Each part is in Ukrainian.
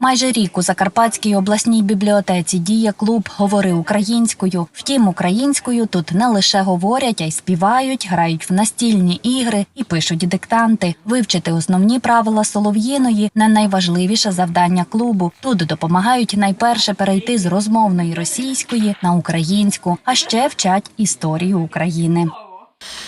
Майже рік у Закарпатській обласній бібліотеці діє клуб Говори українською. Втім, українською тут не лише говорять, а й співають, грають в настільні ігри і пишуть диктанти. Вивчити основні правила солов'їної не найважливіше завдання клубу. Тут допомагають найперше перейти з розмовної російської на українську, а ще вчать історію України.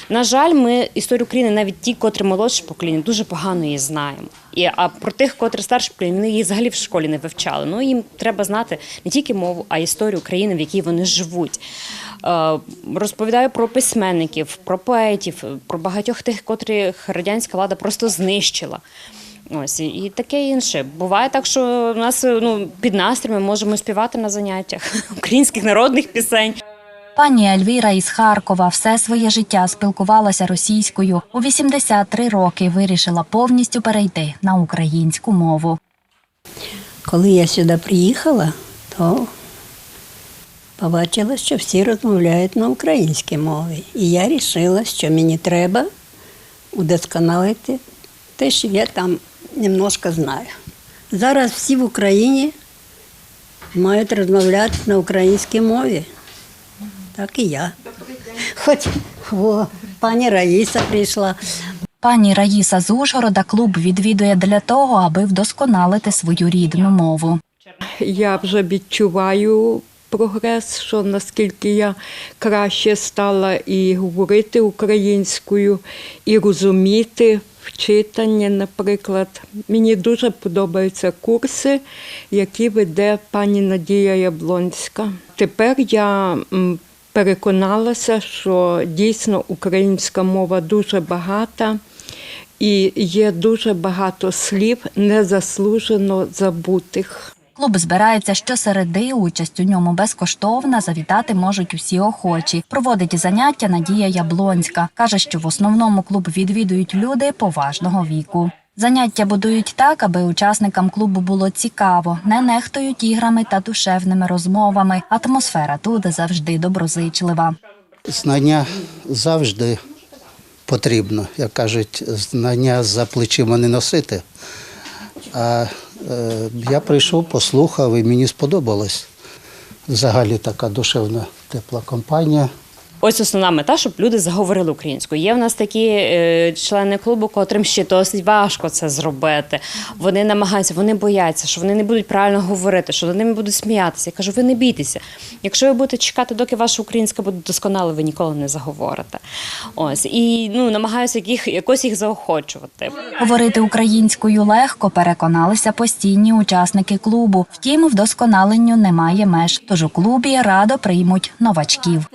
На жаль, ми історію України, навіть ті, котрі молодше покоління, дуже погано її знаємо. І а про тих, котрі старше покоління, вони її взагалі в школі не вивчали. Ну їм треба знати не тільки мову, а історію України, в якій вони живуть. Е, Розповідаю про письменників, про поетів, про багатьох тих, котрих радянська влада просто знищила. Ось і- таке інше. Буває так, що у нас ну під настрій ми можемо співати на заняттях українських народних пісень. Пані Ельвіра із Харкова все своє життя спілкувалася російською. У 83 роки вирішила повністю перейти на українську мову. Коли я сюди приїхала, то побачила, що всі розмовляють на українській мові. І я вирішила, що мені треба удосконалити те, що я там немножко знаю. Зараз всі в Україні мають розмовляти на українській мові. Так і я. Хоч о, пані Раїса прийшла. Пані Раїса з Ужгорода клуб відвідує для того, аби вдосконалити свою рідну мову. я вже відчуваю прогрес, що наскільки я краще стала і говорити українською, і розуміти в читанні, наприклад. Мені дуже подобаються курси, які веде пані Надія Яблонська. Тепер я переконалася, що дійсно українська мова дуже багата. І є дуже багато слів незаслужено забутих. Клуб збирається щосереди. Участь у ньому безкоштовна. Завітати можуть усі охочі. Проводить заняття Надія Яблонська. каже, що в основному клуб відвідують люди поважного віку. Заняття будують так, аби учасникам клубу було цікаво, не нехтують іграми та душевними розмовами. Атмосфера тут завжди доброзичлива. Знання завжди потрібно. Як кажуть, знання за плечима не носити. А е, я прийшов, послухав і мені сподобалось. Взагалі така душевна тепла компанія. Ось основна мета, щоб люди заговорили українською. Є в нас такі е, члени клубу, котрим ще досить важко це зробити. Вони намагаються, вони бояться, що вони не будуть правильно говорити, що над ними будуть сміятися. Я кажу, ви не бійтеся. Якщо ви будете чекати, доки ваша українська буде досконала, ви ніколи не заговорите. Ось і ну намагаюся їх якось їх заохочувати. Говорити українською легко переконалися постійні учасники клубу. Втім, вдосконаленню немає меж. Тож у клубі радо приймуть новачків.